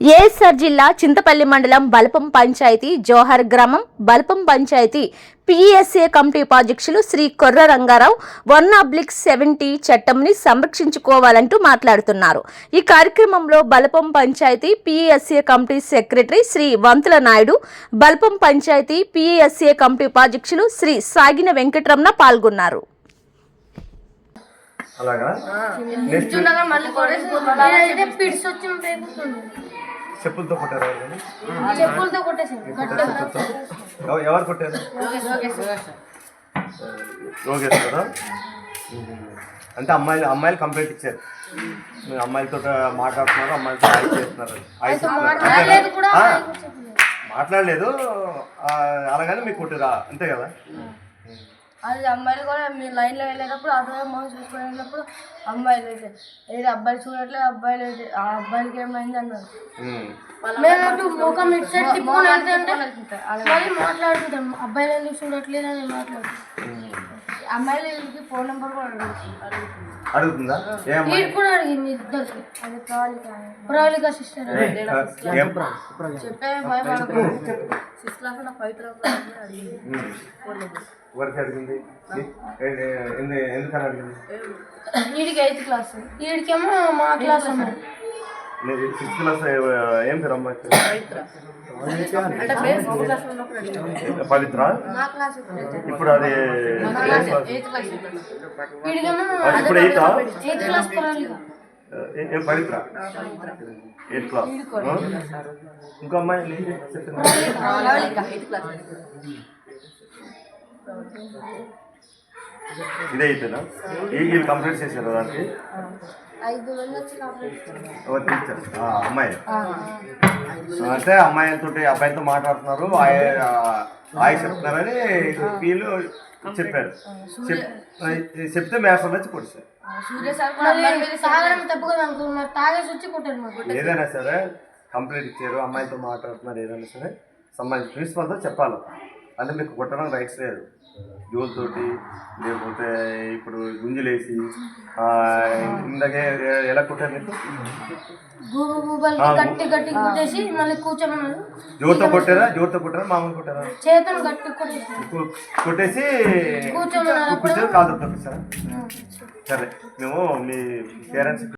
ASR జిల్లా చింతపల్లి మండలం బల్పం పంచాయతీ జోహర్ గ్రామం బల్పం పంచాయతీ పిఎస్ఏ కమిటీ ఉపాధ్యక్షులు Shri Korra Rangarao one oblique seventy చట్టంని సంరక్షించుకోవాలంటూ మాట్లాడుతున్నారు. ఈ కార్యక్రమంలో Balpam panchayat PESA committee secretary Shri Vantula Naidu Balpam panchayat PESA committee ఉపాధ్యక్షులు శ్రీ సాగిన వెంకటరమణ పాల్గొన్నారు. అలాగా? చెప్పులతో కొట్టారు? చెప్పులతో ఎవరు కొట్టారు? యోగేశ్వరా అంటే అమ్మాయిలు అమ్మాయిలు కంప్లైంట్ ఇచ్చారు. మీరు అమ్మాయిలతో మాట్లాడుతున్నారు అమ్మాయిలతో ఐస్ చేస్తున్నారు ఐస్ మాట్లాడలేదు అలాగని మీకు కొట్టారా. అంతే కదా? అది అమ్మాయిలు కూడా మీరు లైన్లో వెళ్ళేటప్పుడు అటు మొహం చూసుకొని వెళ్ళినప్పుడు అమ్మాయిలు అయితే. ఏది అబ్బాయిలు చూడట్లేదు అబ్బాయిలు అయితే. ఆ అబ్బాయిలకి ఏమైంది అన్నారు. మేము అటు ముఖం ఇటు సైడ్ తిప్పుకొని వెళ్తుంటే మళ్ళీ మాట్లాడుతుంటాం అబ్బాయిలు చూడట్లేదు అని మాట్లాడుతాం ఉమ్. అమ్మాయిలు వీళ్ళకి ఫోన్ నెంబర్ కూడా అడుగుతుంది? అడుగుతుందా వీడు కూడా అడిగింది ఇద్దరికి. అది సిస్టర్ అడిగింది. ఏ- ఎందు- ఎందుకని అడిగింది? వీడికి ఎయిత్ క్లాస్. వీడికేమో మా క్లాస్ అమ్మాయి నేను సిక్స్త్ క్లాస్ ఏం పేరు అమ్మాయి? పవిత్ర. ఇప్పుడు అది ఇప్పుడు. ఎయిత్? ఏం పవిత్ర? Eighth class. ఇంకో అమ్మాయి చెప్పింది ఇదే అయితేనా వీళ్ళు కంప్లీట్ చేశారు దానికి? ఐదు ఎవరు టీచర్ అమ్మాయి. అంటే అమ్మాయిలతో అబ్బాయితో మాట్లాడుతున్నారు. ఆయ చెప్తున్నారని వీళ్ళు చెప్పారు. చెప్ చెప్తే మేసం వచ్చి కొడిశారు కొట్టారు ఏదైనా సరే కంప్లీట్ ఇచ్చారు. అమ్మాయితో మాట్లాడుతున్నారు. ఏదైనా సరే సంబంధించి ప్రిన్సిపల్తో చెప్పాలి. అంటే మీకు కొట్టడం రైట్స్ లేదు. జోలుతోటి లేకపోతే ఇప్పుడు గుంజులేసి ఆ, ఇందాకే ఎలా కొట్టారు మీకు గట్టి గట్టి కొట్టేసి మళ్ళీ కూర్చోమన్నారు జోరుతో కొట్టారా? జోరుతో కొట్టారా? మామూలు కొట్టారా? చేతులు గట్టి కొట్టేసి కూర్చోమన్నారు కూర్చొని కాదు తప్పిస్తారా సరే మేము మీ పేరెంట్స్